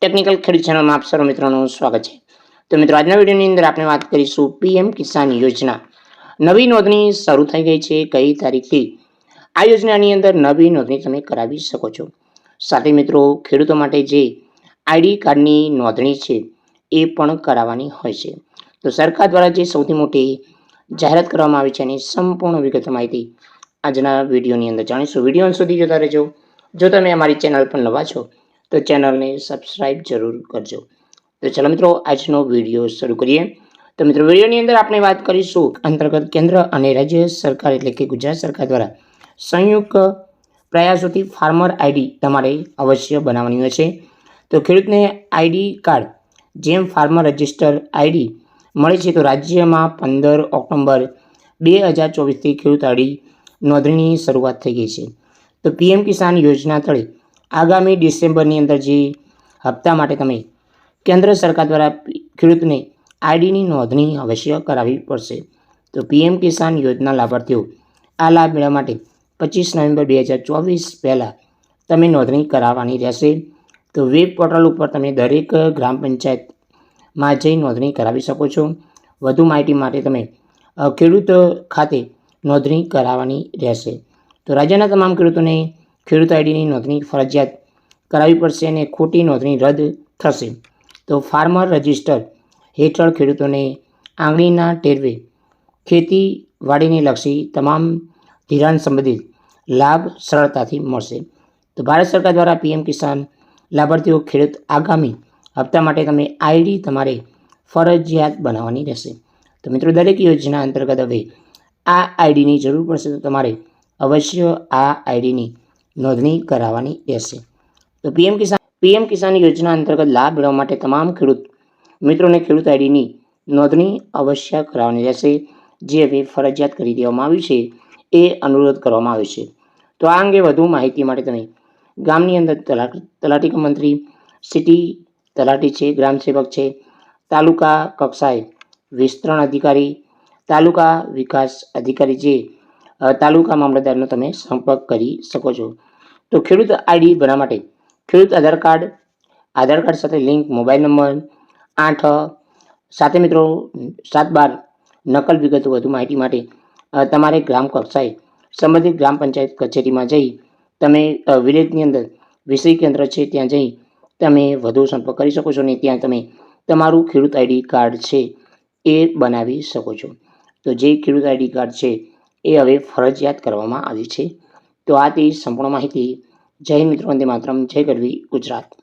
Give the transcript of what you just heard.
Technical ખેડૂત ચેનલમાં આપ સર્વ મિત્રોનું સ્વાગત છે. તો મિત્રો, આજના વિડીયોની અંદર આપણે વાત કરીશું પીએમ કિસાન યોજના. નવી નોંધણી શરૂ થઈ ગઈ છે કઈ તારીખથી? આ યોજનાની અંદર નવી નોંધણી તમે કરાવી શકો છો. સાથે મિત્રો, ખેડૂતો માટે જે આઈડી કાર્ડની નોંધણી છે એ પણ કરાવવાની હોય છે. તો સરકાર દ્વારા જે સૌથી મોટી જાહેરાત કરવામાં આવી છે એની સંપૂર્ણ વિગત માહિતી આજના વિડીયોની અંદર જાણીશું. વીડિયો સુધી જોતા રહેજો. જો તમે અમારી ચેનલ પર નવા છો તો ચેનલને સબસ્ક્રાઇબ જરૂર કરજો. તો ચાલો મિત્રો, આજનો વીડિયો શરૂ કરીએ. તો મિત્રો, વિડીયોની અંદર આપણે વાત કરીશું અંતર્ગત કેન્દ્ર અને રાજ્ય સરકાર એટલે કે ગુજરાત સરકાર દ્વારા સંયુક્ત પ્રયાસોથી ફાર્મર આઈડી તમારે અવશ્ય બનાવવાની હોય છે. તો ખેડૂતને આઈડી કાર્ડ જેમ ફાર્મર રજિસ્ટર આઈડી મળે છે, તો રાજ્યમાં પંદર ઓક્ટોબર બે હજાર ચોવીસથી ખેડૂત આઈડી નોંધણીની શરૂઆત થઈ ગઈ છે. તો પીએમ કિસાન યોજના તળે આગામી ડિસેમ્બરની અંદર જે હપ્તા માટે તમે કેન્દ્ર સરકાર દ્વારા ખેડૂતને આઈડીની નોંધણી અવશ્ય કરાવવી પડશે. તો પીએમ કિસાન યોજના લાભાર્થીઓ, આ લાભ મેળવવા માટે પચીસ નવેમ્બર બે હજાર ચોવીસ પહેલાં તમે નોંધણી કરાવવાની રહેશે. તો વેબ પોર્ટલ ઉપર તમે દરેક ગ્રામ પંચાયતમાં જઈ નોંધણી કરાવી શકો છો. વધુ માહિતી માટે તમે ખેડૂત ખાતે નોંધણી કરાવવાની રહેશે. તો રાજ્યના તમામ ખેડૂતોને ખેડૂત આઈડીની નોંધણી ફરજિયાત કરાવવી પડશે અને ખોટી નોંધણી રદ થશે. તો ફાર્મર રજિસ્ટર હેઠળ ખેડૂતોને આંગળીના ટેરવે ખેતીવાડીને લક્ષી તમામ ધિરાણ સંબંધિત લાભ સરળતાથી મળશે. તો ભારત સરકાર દ્વારા પીએમ કિસાન લાભાર્થીઓ ખેડૂત આગામી હપ્તા માટે તમે આઈડી તમારે ફરજિયાત બનાવવાની રહેશે. તો મિત્રો, દરેક યોજના અંતર્ગત હવે આ આઈડીની જરૂર પડશે. તો તમારે અવશ્ય આ આઈડીની નોંધણી કરાવવાની રહેશે. તો પીએમ કિસાન પીએમ કિસાન યોજના અંતર્ગત લાભ મેળવવા માટે તમામ ખેડૂત, મિત્રોને ખેડૂત આઈડીની નોંધણી અવશ્ય કરાવવાની રહેશે. જે હવે ફરજિયાત કરી દેવામાં આવ્યું છે, એ અનુરોધ કરવામાં આવ્યો છે. તો આ અંગે વધુ માહિતી માટે તમે ગામની અંદર તલા તલાટી મંત્રી, સિટી તલાટી છે, ગ્રામ સેવક છે, તાલુકા કક્ષાએ વિસ્તરણ અધિકારી, તાલુકા વિકાસ અધિકારી જે તાલુકા મામલતદારનો તમે સંપર્ક કરી શકો છો. તો ખેડૂત આઈડી બનાવવા માટે ખેડૂત આધાર કાર્ડ આધાર કાર્ડ સાથે લિંક, મોબાઈલ નંબર, આઠ, સાથે મિત્રો, સાત બાર, નકલ વિગતો વધુ માહિતી માટે તમારે ગ્રામ કક્ષાએ સંબંધિત ગ્રામ પંચાયત કચેરીમાં જઈ તમે વિલેજની અંદર વિષય કેન્દ્ર છે ત્યાં જઈ તમે વધુ સંપર્ક કરી શકો છો અને ત્યાં તમે તમારું ખેડૂત આઈડી કાર્ડ છે એ બનાવી શકો છો. તો જે ખેડૂત આઈડી કાર્ડ છે એ હવે ફરજિયાત કરવામાં આવ્યું છે. તો આ તે સંપૂર્ણ માહિતી. જય મિત્રો, વંદે માતરમ. જય ગરવી ગુજરાત.